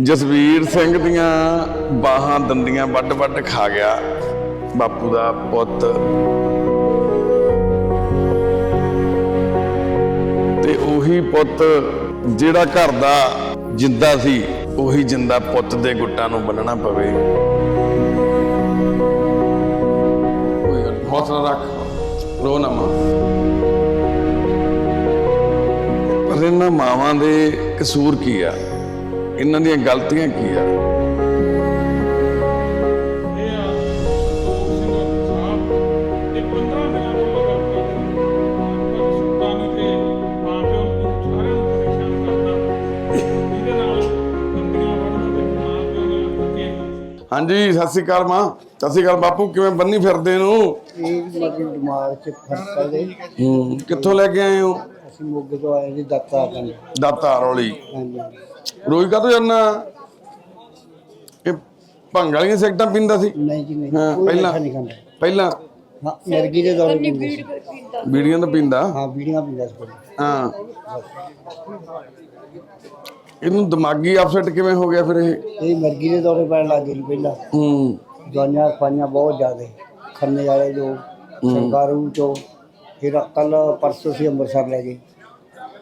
ਜਸਵੀਰ ਸਿੰਘ ਦੀਆਂ ਬਾਹਾਂ ਦੰਦੀਆਂ ਵੱਡ ਵੱਡ ਖਾ ਗਿਆ। ਬਾਪੂ ਦਾ ਪੁੱਤ। ਤੇ ਉਹੀ ਪੁੱਤ ਜਿਹੜਾ ਘਰ ਦਾ ਜਿੰਦਾ ਸੀ, ਉਹੀ ਜਿੰਦਾ ਪੁੱਤ ਦੇ ਗੁੱਟਾਂ ਨੂੰ ਬੰਨਣਾ ਪਵੇ। ਕੋਈ ਹੌਸਲਾ ਰੱਖ। ਰੋ ਨਾ ਮਾਂ। ਪਰ ਇਹਨਾਂ ਮਾਵਾਂ ਦੇ ਕਸੂਰ ਕੀ ਆ? ਇਹਨਾਂ ਦੀਆਂ ਗਲਤੀਆਂ ਕੀ ਆ? ਇਹ ਆ ਸੰਤੋਖ ਸਿੰਘ ਸਾਹਿਬ ਇਹ 15 ਦਿਨਾਂ ਤੋਂ ਲਗਾਤਾਰ ਸੁਲਤਾਨੀ ਤੇ ਮਾਂ ਪਿਓ ਨੂੰ ਸਾਰਿਆਂ ਨੂੰ ਪਰੇਸ਼ਾਨ ਕਰਦਾ ਇਹਦੇ ਨਾਲ ਗੰਦੀਆਂ ਵੜਨ ਤੇ ਮਾਂ ਪਿਓ ਨੇ ਅੱਗੇ ਹਾਂਜੀ ਸਤਿ ਸ਼੍ਰੀ ਅਕਾਲ ਮਾਂ। ਸਤਿ ਸ਼੍ਰੀ ਅਕਾਲ ਬਾਪੂ ਕਿਵੇਂ ਬੰਨੀ ਫਿਰਦੇ ਨੂੰ ਇਹ ਮਤਲਬ ਦਿਮਾਗ 'ਚ ਫ਼ਰਕ ਪੈ ਗਈ ਹੂੰ ਕਿੱਥੋਂ ਲੈ ਕੇ ਆਏ ਹੋ? ਅਸੀਂ ਮੋਗੇ ਤੋਂ ਆਏ ਜੀ ਦਾਤਾ ਰੌਲੀ ਹਾਂਜੀ। ਰੋਈ ਕਾ ਜਾਨਾ ਇਹ ਭੰਗ ਵਾਲੀਆਂ ਸਿਗਟਾਂ ਪੀਂਦਾ ਸੀ? ਨਹੀਂ ਜੀ ਨਹੀਂ। ਹਾਂ, ਕੋਈ ਪਹਿਲਾਂ- ਨਸ਼ਾ ਨਹੀਂ ਖਾਂਦਾ। ਪਹਿਲਾਂ। ਹਾਂ ਮਿਰਗੀ ਦੇ ਦੌਰੇ ਪੀਂਦੇ ਸੀ। ਬੀੜੀਆਂ ਤਾਂ ਪੀਂਦਾ। ਹਾਂ ਬੀੜੀਆਂ ਪੀਂਦਾ ਸੀ ਬੜੀ। ਹਾਂ। ਇਹਨੂੰ ਦਿਮਾਗੀ ਅਪਸੈਟ ਕਿਵੇਂ ਹੋ ਗਿਆ ਫਿਰ ਇਹ? ਇਹ ਮਿਰਗੀ ਦੇ ਦੌਰੇ ਪੈਣ ਲੱਗ ਗਏ ਜੀ ਪਹਿਲਾਂ। ਹੂੰ। ਦਵਾਈਆਂ ਖਾਈਆਂ ਬਹੁਤ ਜ਼ਿਆਦੇ। ਖੰਨੇ ਵਾਲੇ ਜੋ ਸਰਕਾਰੂ ਚੋਂ ਫਿਰ ਕੱਲ ਪਰਸੋਂ ਸੀ ਅੰਮ੍ਰਿਤਸਰ ਲੈ ਗਏ।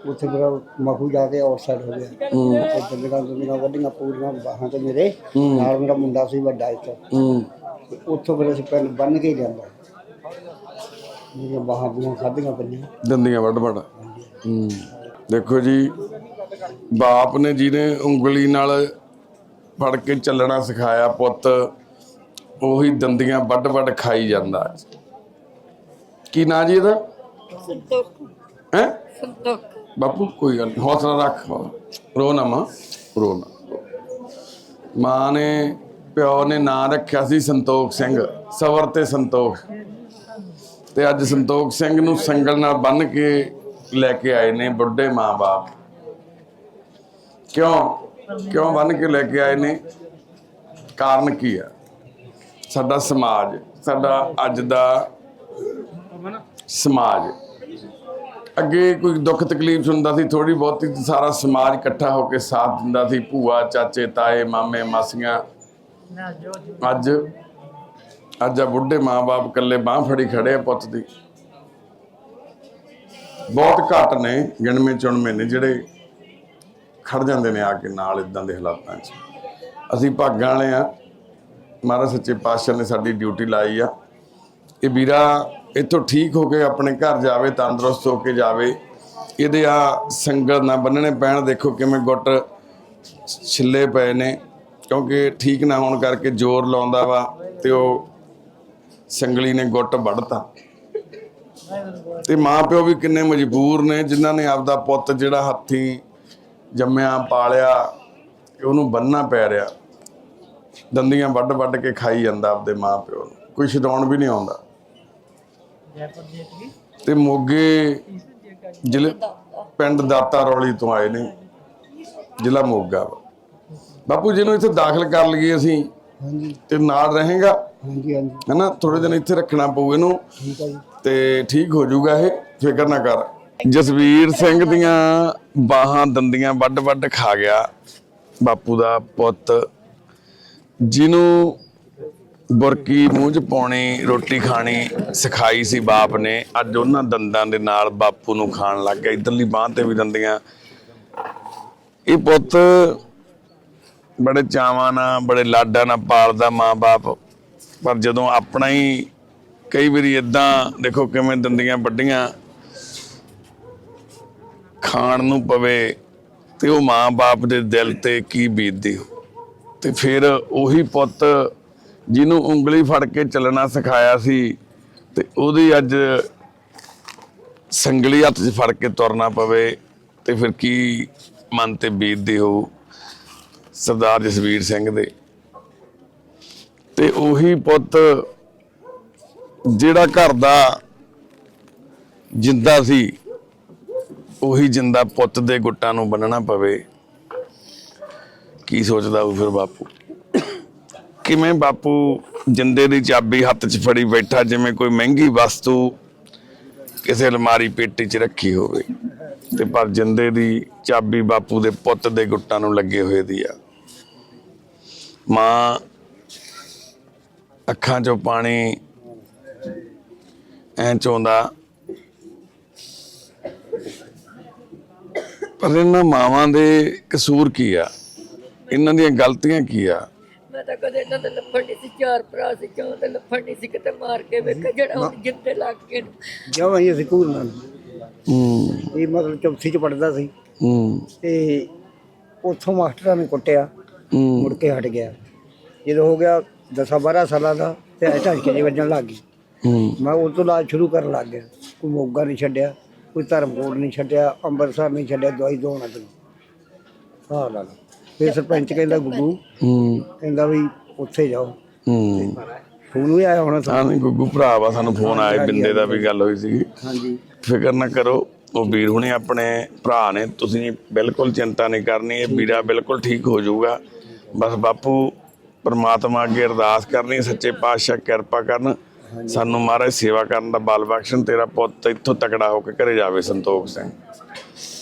ਉੱਥੇ ਫਿਰ ਮਖੂ ਜਾ ਕੇ ਆਊਟਸਾਈਡ ਹੋ ਗਿਆ। ਹੂੰ। ਤੇ ਦੰਦਕਾਂ ਦੁੰਦਕਾਂ ਵੱਡੀਆਂ ਪੂਰੀਆਂ ਬਾਹਾਂ ਤੇ ਮੇਰੇ। ਹੂੰ। ਨਾਲ ਮੇਰਾ ਮੁੰਡਾ ਸੀ ਵੱਡਾ ਇੱਕ। ਹੂੰ। ਤੇ ਉੱਥੋਂ ਫਿਰ ਅਸੀਂ ਪਿੰਡ ਬੰਨ ਕੇ ਜਾਂਦਾ ਮੇਰੀਆਂ ਬਾਹਾਂ ਬੂਹਾਂ ਖਾਧੀਆਂ ਪਈਆਂ ਦੰਦੀਆਂ ਵੱਡ ਵੱਡ ਹੂੰ। ਦੇਖੋ ਜੀ ਬਾਪ ਨੇ ਜਿਹਨੇ ਉਂਗਲੀ ਨਾਲ ਫੜ ਕੇ ਚੱਲਣਾ ਸਿਖਾਇਆ ਪੁੱਤ ਉਹੀ ਦੰਦੀਆਂ ਵੱਡ ਵੱਡ ਖਾਈ ਜਾਂਦਾ। ਕੀ ਨਾਂ ਜੀ ਇਹਦਾ? ਸੰਤੋਖ। ਹੈ? ਸੰਤੋਖ। ਬਾਪੂ ਕੋਈ ਗੱਲ ਨੀ, ਹੌਸਲਾ ਰੱਖ ਰੋ ਨਾ ਮਾਂ ਰੋ ਨਾ। ਮਾਂ ਨੇ ਪਿਓ ਨੇ ਨਾਂ ਰੱਖਿਆ ਸੀ ਸੰਤੋਖ ਸਿੰਘ ਸਵਰ ਤੇ ਸੰਤੋਖ। ਤੇ ਅੱਜ ਸੰਤੋਖ ਸਿੰਘ ਨੂੰ ਸੰਗਲ ਨਾਲ ਬੰਨ ਕੇ ਲੈ ਕੇ ਆਏ ਨੇ ਬੁੱਢੇ ਮਾਂ-ਬਾਪ ਕਿਉਂ? ਕਿਉਂ ਬੰਨ ਕੇ ਲੈ ਕੇ ਆਏ ਨੇ? ਕਾਰਨ ਕੀ ਆ? ਸਾਡਾ ਸਮਾਜ ਸਾਡਾ ਅੱਜ ਦਾ ਸਮਾਜ। ਅੱਗੇ ਕੋਈ ਦੁੱਖ ਤਕਲੀਫ ਹੁੰਦਾ ਸੀ ਥੋੜੀ ਬਹੁਤੀ ਸਾਰਾ ਸਮਾਜ ਇਕੱਠਾ ਹੋ ਕੇ ਸਾਥ ਦਿੰਦਾ ਸੀ ਭੂਆ ਚਾਚੇ ਤਾਏ ਮਾਮੇ ਮਾਸੀਆਂ। ਅੱਜ ਅੱਜ ਆ ਬੁੱਢੇ ਮਾਂ-ਬਾਪ ਇਕੱਲੇ ਬਾਹ ਫੜੀ ਖੜੇ ਆ ਪੁੱਤ ਦੀ। ਬਹੁਤ ਘੱਟ ਨੇ ਗਿਣਵੇਂ ਚੁਣਵੇਂ ਨੇ ਜਿਹੜੇ ਖੜ ਜਾਂਦੇ ਨੇ ਆ ਕੇ ਨਾਲ ਇਦਾਂ ਦੇ ਹਾਲਾਤਾਂ 'ਚ। ਅਸੀਂ ਭਾਗਾਂ ਵਾਲੇ ਆ। ਮਹਾਰਾਜ ਸੱਚੇ ਪਾਤਸ਼ਾਹ ਨੇ ਸਾਡੀ ਡਿਊਟੀ ਲਾਈ ਆ। ਇਹ ਵੀਰਾ ਇੱਥੋਂ ਠੀਕ ਹੋ ਕੇ ਆਪਣੇ ਘਰ ਜਾਵੇ, ਤੰਦਰੁਸਤ ਹੋ ਕੇ ਜਾਵੇ। ਇਹਦੇ ਆ ਸੰਗਲ ਨਾ ਬੰਨਣੇ ਪੈਣ, ਦੇਖੋ ਕਿਵੇਂ ਗੁੱਟ ਛਿੱਲੇ ਪਏ ਨੇ। ਕਿਉਂਕਿ ਠੀਕ ਨਾ ਹੋਣ ਕਰਕੇ ਜ਼ੋਰ ਲਾਉਂਦਾ ਵਾ ਤੇ ਉਹ ਸੰਗਲੀ ਨੇ ਗੁੱਟ ਵੱਢਤਾ। ਤੇ ਮਾਂ ਪਿਓ ਵੀ ਕਿੰਨੇ ਮਜਬੂਰ ਨੇ, ਜਿਨ੍ਹਾਂ ਨੇ ਆਪਦਾ ਪੁੱਤ ਜਿਹੜਾ ਹੱਥੀ ਜੰਮਿਆ, ਪਾਲਿਆ ਉਹਨੂੰ ਬੰਨਣਾ ਪੈ ਰਿਹਾ। ਦੰਦੀਆਂ ਵੱਢ ਵੱਢ ਕੇ ਖਾਈ ਜਾਂਦਾ ਆਪਦੇ ਮਾਂ ਪਿਓ ਨੂੰ। ਕੋਈ ਛਡਾਉਣ ਵੀ ਨਹੀਂ ਆਉਂਦਾ। ਤੇ ਮੋਗੇ ਜ਼ਿਲ੍ਹੇ ਪਿੰਡ ਦਾਤਾ ਰੌਲੀ ਤੋਂ ਆਏ ਨੇ ਜ਼ਿਲ੍ਹਾ ਮੋਗਾ। ਬਾਪੂ ਜੀ ਨੂੰ ਇੱਥੇ ਦਾਖਲ ਕਰ ਲਈਏ ਅਸੀਂ ਹਾਂਜੀ। ਤੇ ਨਾਲ ਰਹੇਗਾ? ਹਾਂਜੀ ਹਾਂਜੀ। ਹੈਨਾ ਥੋੜੇ ਦਿਨ ਇੱਥੇ ਰੱਖਣਾ ਪਊ ਇਹਨੂੰ। ਠੀਕ ਹੈ ਜੀ। ਤੇ ਠੀਕ ਹੋ ਜਾਊਗਾ ਇਹ ਫਿਕਰ ਨਾ ਕਰ। ਜਸਵੀਰ ਸਿੰਘ ਦੀਆਂ ਬਾਹਾਂ ਦੰਦੀਆਂ ਵੱਡ ਵੱਡ ਖਾ ਗਿਆ ਬਾਪੂ ਦਾ ਪੁੱਤ ਜਿਹਨੂੰ ਬੁਰਕੀ ਮੂੰਹ 'ਚ ਪਾਉਣੀ, ਰੋਟੀ ਖਾਣੀ ਸਿਖਾਈ ਸੀ ਬਾਪ ਨੇ। ਅੱਜ ਉਹਨਾਂ ਦੰਦਾਂ ਦੇ ਨਾਲ ਬਾਪੂ ਨੂੰ ਖਾਣ ਲੱਗ ਗਿਆ। ਇਧਰਲੀ ਬਾਹ ਤੇ ਵੀ ਦੰਦੀਆਂ। ਇਹ ਪੁੱਤ ਬੜੇ ਚਾਵਾਂ ਨਾਲ, ਬੜੇ ਲਾਡਾਂ ਨਾਲ ਪਾਲਦਾ ਮਾਂ-ਬਾਪ ਪਰ ਜਦੋਂ ਆਪਣਾ ਹੀ ਕਈ ਵਾਰੀ ਇਦਾਂ ਦੇਖੋ ਕਿਵੇਂ ਦੰਦੀਆਂ ਵੱਡੀਆਂ, ਖਾਣ ਨੂੰ ਪਵੇ ਤੇ ਉਹ ਮਾਂ-ਬਾਪ ਦੇ ਦਿਲ ਤੇ ਕੀ ਬੀਤਦੀ ਹੋ ਤੇ ਫਿਰ ਉਹੀ ਪੁੱਤ ਜਿਹਨੂੰ ਉਂਗਲੀ ਫੜ ਕੇ ਚੱਲਣਾ ਸਿਖਾਇਆ ਸੀ ਤੇ ਉਹਦੀ ਅੱਜ ਸੰਗਲੀ ਹੱਥ 'ਚ ਫੜ ਕੇ ਤੁਰਨਾ ਪਵੇ ਤੇ ਫਿਰ ਕੀ ਮਨ ਤੇ ਬੀਤਦੀ ਹੋ ਸਰਦਾਰ ਜਸਵੀਰ ਸਿੰਘ ਦੇ। ਤੇ ਉਹੀ ਪੁੱਤ ਜਿਹੜਾ ਘਰ ਦਾ ਜਿੰਦਾ ਸੀ, ਉਹੀ ਜਿੰਦਾ ਪੁੱਤ ਦੇ ਗੁੱਟਾਂ ਨੂੰ ਬੰਨਣਾ ਪਵੇ। ਕੀ ਸੋਚਦਾ ਉਹ ਫਿਰ ਬਾਪੂ? ਕਿਵੇਂ ਬਾਪੂ ਜਿੰਦੇ ਦੀ ਚਾਬੀ ਹੱਥ 'ਚ ਫੜੀ ਬੈਠਾ, ਜਿਵੇਂ ਕੋਈ ਮਹਿੰਗੀ ਵਸਤੂ ਕਿਸੇ ਅਲਮਾਰੀ ਪੇਟੀ 'ਚ ਰੱਖੀ ਹੋਵੇ। ਤੇ ਪਰ ਜਿੰਦੇ ਦੀ ਚਾਬੀ ਬਾਪੂ ਦੇ ਪੁੱਤ ਦੇ ਗੁੱਟਾਂ ਨੂੰ ਲੱਗੇ ਹੋਏ ਦੀ ਆ। ਮਾਂ ਅੱਖਾਂ 'ਚੋਂ ਪਾਣੀ ਐਂ ਚੋਂਦਾ, ਪਰ ਇਹਨਾਂ ਮਾਵਾਂ ਦੇ ਕਸੂਰ ਕੀ ਆ? ਇਹਨਾਂ ਦੀਆਂ ਗਲਤੀਆਂ ਕੀ ਆ? ਮੈਂ ਤਾਂ ਕਦੇ ਇਹਨਾਂ ਦੇ ਲੱਫੜ ਨਹੀਂ ਸੀ ਚਾਰ ਭਰਾ ਸੀ ਚੌਂ ਦੇ ਲੱਫੜ ਨਹੀਂ ਸੀ ਕਿਤੇ ਮਾਰ ਕੇ ਵੇਖ ਜਿਹੜਾ ਹੁਣ ਜਿੰਦੇ ਲੱਗ ਕੇ। ਜਦ ਅਸੀਂ ਸਕੂਲ ਨਾਲ ਹੂੰ। ਇਹ ਮਤਲਬ ਚੌਥੀ ਚ ਪੜਦਾ ਸੀ। ਹੂੰ। ਤੇ ਉੱਥੋਂ ਮਾਸਟਰਾਂ ਨੇ ਕੁੱਟਿਆ ਹੂੰ। ਮੁੜ ਕੇ ਹਟ ਗਿਆ। ਜਦੋਂ ਹੋ ਗਿਆ 10 12 ਸਾਲਾਂ ਦਾ ਤੇ ਐ ਝਟਕੇ ਜਿਹੇ ਵੱਜਣ ਲੱਗ ਗਈ ਹੂੰ। ਮੈਂ ਉਹ ਤੋਂ ਇਲਾਜ ਸ਼ੁਰੂ ਕਰਨ ਲੱਗ ਗਿਆ। ਕੋਈ ਮੋਗਾ ਨਹੀਂ ਛੱਡਿਆ ਕੋਈ ਧਰਮਕੋਟ ਨਹੀਂ ਛੱਡਿਆ ਅੰਮ੍ਰਿਤਸਰ ਨਹੀਂ ਛੱਡਿਆ ਦਵਾਈ ਦੋਣਾ ਤੋਂ ਹਾਂ ਲਾ ਲਾ ਫਿਰ ਸਰਪੰਚ ਕਹਿੰਦਾ ਗੁੱਗੂ ਹੂੰ ਕਹਿੰਦਾ ਵੀ ਉੱਥੇ ਜਾਓ। ਹੂੰ। ਫੋਨ ਵੀ ਆਇਆ ਹੋਣਾ ਹਾਂ ਨਹੀਂ ਗੁੱਗੂ ਭਰਾ ਵਾ ਸਾਨੂੰ ਫੋਨ ਆਇਆ ਬਿੰਦੇ ਦਾ ਵੀ ਗੱਲ ਹੋਈ ਸੀ ਹਾਂਜੀ। ਫਿਕਰ ਨਾ ਕਰੋ ਉਹ ਵੀਰ ਹੁਣੇ ਆਪਣੇ ਭਰਾ ਨੇ ਤੁਸੀਂ ਬਿਲਕੁਲ ਚਿੰਤਾ ਨਹੀਂ ਕਰਨੀ ਇਹ ਵੀਰਾ ਬਿਲਕੁਲ ਠੀਕ ਹੋ ਜਾਊਗਾ। ਬਸ ਬਾਪੂ ਪਰਮਾਤਮਾ ਅੱਗੇ ਅਰਦਾਸ ਕਰਨੀ ਸੱਚੇ ਪਾਤਸ਼ਾਹ ਕਿਰਪਾ ਕਰਨ। ਸਾਨੂੰ ਮਹਾਰਾਜ ਸੇਵਾ ਕਰਨ ਦਾ ਬਲ ਬਖਸ਼ਣ ਤੇਰਾ ਪੁੱਤ ਇੱਥੋਂ ਤਕੜਾ ਹੋ ਕੇ ਘਰੇ ਜਾਵੇ ਸੰਤੋਖ ਸਿੰਘ।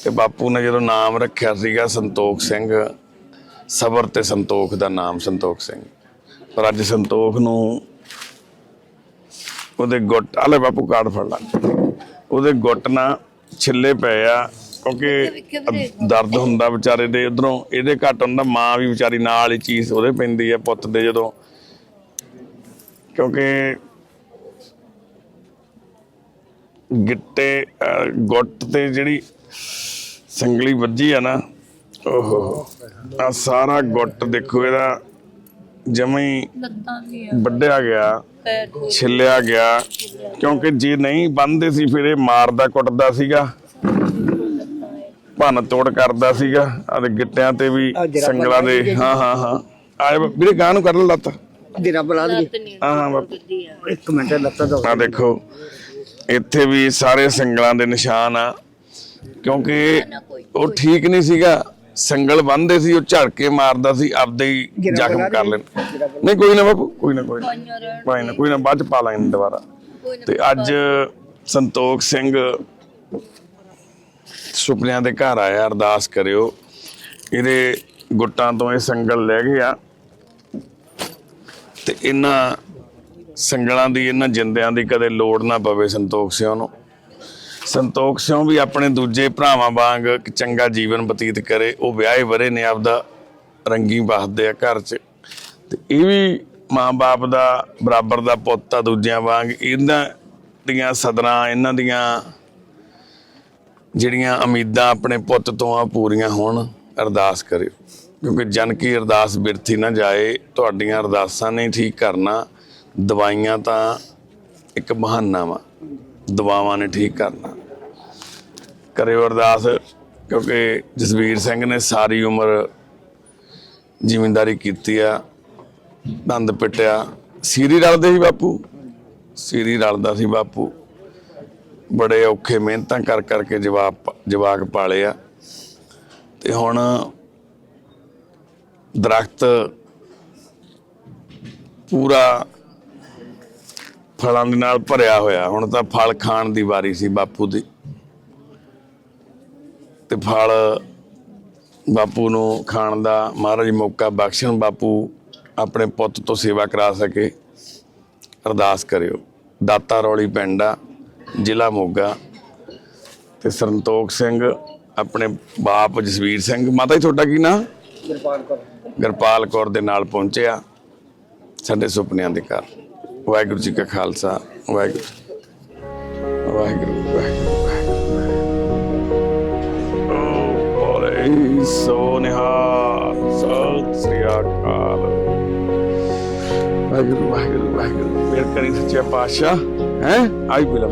ਤੇ ਬਾਪੂ ਨੇ ਜਦੋਂ ਨਾਮ ਰੱਖਿਆ ਸੀਗਾ ਸੰਤੋਖ ਸਿੰਘ ਸਬਰ ਤੇ ਸੰਤੋਖ ਦਾ ਨਾਮ ਸੰਤੋਖ ਸਿੰਘ। ਪਰ ਅੱਜ ਸੰਤੋਖ ਨੂੰ ਉਹਦੇ ਗੁੱਟ ਆਲੇ ਬਾਪੂ ਕਾਰਡ ਫੜ ਲਾ। ਉਹਦੇ ਗੁੱਟ ਨਾ ਛਿੱਲੇ ਪਏ ਆ ਕਿਉਂਕਿ ਦਰਦ ਹੁੰਦਾ ਵਿਚਾਰੇ ਦੇ ਉਧਰੋਂ ਇਹਦੇ ਘੱਟ ਹੁੰਦਾ ਮਾਂ ਵੀ ਵਿਚਾਰੀ ਨਾਲ ਹੀ ਚੀਜ਼ ਉਹਦੇ ਪੈਂਦੀ ਆ ਪੁੱਤ ਦੇ ਜਦੋਂ। ਕਿਉਂਕਿ ਗਿੱਟੇ ਗੁੱਟ ਤੇ ਜਿਹੜੀ ਸੰਗਲੀ ਵੱਜੀ ਆ ਨਾ ਓਹੋ। ਆ ਸਾਰਾ ਗੁੱਟ ਦੇਖੋ ਇਹਦਾ ਜਮਾਂ ਹੀ ਲੱਤਾਂ ਵੀ ਆ। ਵੱਢਿਆ ਗਿਆ ਪੈਰ ਵੀ ਛਿੱਲਿਆ ਗਿਆ ਕਿਉਂਕਿ ਜੇ ਨਹੀਂ ਬੰਨਦੇ ਸੀ ਫਿਰ ਇਹ ਮਾਰਦਾ ਕੁੱਟਦਾ ਸੀਗਾ। ਭੰਨ ਤੋੜ ਕਰਦਾ ਸੀਗਾ ਅਤੇ ਗਿੱਟਿਆਂ ਤੇ ਵੀ ਸੰਗਲਾਂ ਦੇ। ਹਾਂ ਹਾਂ ਹਾਂ। ਆਏ ਵੀਰੇ ਗਾਂ ਨੂੰ ਕਰ ਲੈ ਲੱਤ। ਦੀ ਰੱਬ ਲਾ ਲੱਤ ਲਈਏ ਨਹੀਂ ਹਾਂ ਹਾਂ ਬਾਪੂ। ਦਿੱਦੀ ਆ। ਇੱਕ ਮਿੰਟ ਲੱਤਾਂ ਦਾ ਆ ਦੇਖੋ ਇੱਥੇ ਵੀ ਸਾਰੇ ਸੰਗਲਾਂ ਦੇ ਨਿਸ਼ਾਨ ਆ ਕਿਉਂਕਿ ਉਹ ਠੀਕ ਨਹੀਂ ਸੀਗਾ। ਸੰਗਲ ਬੰਨਦੇ ਸੀ ਉਹ ਝੜ ਕੇ ਮਾਰਦਾ ਸੀ ਆਪਦੇ ਹੀ ਜ਼ਖਮ ਕਰ ਲੈਣ ਨਹੀਂ ਕੋਈ ਨਾ ਬਾਪੂ ਕੋਈ ਨਾ ਕੋਈ ਨਾ। ਕੋਈ ਨਾ ਕੋਈ ਨਾ ਬਾਅਦ ਚ ਪਾ ਲਾਂਗੇ ਦੁਬਾਰਾ। ਤੇ ਅੱਜ ਸੰਤੋਖ ਸਿੰਘ ਸੁਪਨਿਆਂ ਦੇ ਘਰ ਆਇਆ ਅਰਦਾਸ ਕਰਿਓ। ਇਹਦੇ ਗੁੱਟਾਂ ਤੋਂ ਇਹ ਸੰਗਲ ਲੈ ਗਿਆ। ਤੇ ਇਹਨਾਂ ਸੰਗਲਾਂ ਦੀ ਇਹਨਾਂ ਜਿੰਦਿਆਂ ਦੀ ਕਦੇ ਲੋੜ ਨਾ ਪਵੇ ਸੰਤੋਖ ਸਿੰਘ ਨੂੰ। ਸੰਤੋਖ ਸਿੰਘ ਵੀ ਆਪਣੇ ਦੂਜੇ ਭਰਾਵਾਂ ਵਾਂਗ ਇੱਕ ਚੰਗਾ ਜੀਵਨ ਬਤੀਤ ਕਰੇ, ਉਹ ਵਿਆਹੇ ਵਰੇ ਨੇ ਆਪਦਾ ਰੰਗੀ ਬਸਦੇ ਆ ਘਰ 'ਚ। ਤੇ ਇਹ ਵੀ ਮਾਂ-ਬਾਪ ਦਾ, ਬਰਾਬਰ ਦਾ ਪੁੱਤ ਆ ਦੂਜਿਆਂ ਵਾਂਗ। ਇਹਨਾਂ ਦੀਆਂ ਸਦਰਾਂ, ਇਹਨਾਂ ਦੀਆਂ ਜਿਹੜੀਆਂ ਉਮੀਦਾਂ ਆਪਣੇ ਪੁੱਤ ਤੋਂ ਆ ਪੂਰੀਆਂ ਹੋਣ, ਅਰਦਾਸ ਕਰਿਓ। ਕਿਉਂਕਿ ਜਨ ਕੀ ਅਰਦਾਸ ਬਿਰਥੀ ਨਾ ਜਾਏ, ਤੁਹਾਡੀਆਂ ਅਰਦਾਸਾਂ ਨੇ ਠੀਕ ਕਰਨਾ, ਦਵਾਈਆਂ ਤਾਂ ਇੱਕ ਬਹਾਨਾ ਵਾ। ਦਵਾਵਾਂ ਨੇ ਠੀਕ ਕਰਨਾ। ਕਰਿਓ ਅਰਦਾਸ, ਕਿਉਂਕਿ ਜਸਵੀਰ ਸਿੰਘ ਨੇ ਸਾਰੀ ਉਮਰ ਜ਼ਿਮੀਂਦਾਰੀ ਕੀਤੀ ਆ, ਦੰਦ ਪਿੱਟਿਆ। ਸੀਰੀ ਰਲਦੇ ਸੀ ਬਾਪੂ, ਸੀਰੀ ਰਲਦਾ ਸੀ ਬਾਪੂ। ਬੜੇ ਔਖੇ ਮਿਹਨਤਾਂ ਕਰ ਕਰਕੇ ਜਵਾਬ ਜਵਾਕ ਪਾਲੇ ਆ। ਤੇ ਹੁਣ ਦਰਖਤ ਪੂਰਾ ਫਲਾਂ ਦੇ ਨਾਲ ਭਰਿਆ ਹੋਇਆ। ਹੁਣ ਤਾਂ ਫਲ ਖਾਣ ਦੀ ਵਾਰੀ ਸੀ ਬਾਪੂ ਦੀ। ਤੇ ਫਲ ਬਾਪੂ ਨੂੰ ਖਾਣ ਦਾ ਮਹਾਰਾਜ ਮੌਕਾ ਬਖਸ਼ਣ ਬਾਪੂ ਆਪਣੇ ਪੁੱਤ ਤੋਂ ਸੇਵਾ ਕਰਾ ਸਕੇ। ਅਰਦਾਸ ਕਰਿਓ। ਦਾਤਾ ਰੌਲੀ ਪਿੰਡ ਆ ਜ਼ਿਲ੍ਹਾ ਮੋਗਾ। ਤੇ ਸੰਤੋਖ ਸਿੰਘ ਆਪਣੇ ਬਾਪ ਜਸਵੀਰ ਸਿੰਘ। ਮਾਤਾ ਜੀ ਤੁਹਾਡਾ ਕੀ ਨਾਂ ਕਿਰਪਾਨ ਕਰ। ਗੁਰਪਾਲ ਕੌਰ ਦੇ ਨਾਲ ਪਹੁੰਚਿਆ ਸਾਡੇ ਸੁਪਨਿਆਂ ਦੇ ਘਰ। ਵਾਹਿਗੁਰੂ ਜੀ ਕਾ ਖਾਲਸਾ, ਵਾਹਿਗੁਰੂ ਵਾਹਿਗੁਰੂ ਵਾਹਿਗੁਰੂ ਵਾਹਿਗੁਰੂ। ਬੋਲੇ ਸੋ ਸਤਿ ਸ੍ਰੀ ਅਕਾਲ। ਵਾਹਿਗੁਰੂ ਵਾਹਿਗੁਰੂ ਵਾਹਿਗੁਰੂ। ਮੇਰ ਕਰੀ ਸੱਚੇ ਪਾਤਸ਼ਾਹ, ਹੈ? ਆਈ ਬਿਲਾ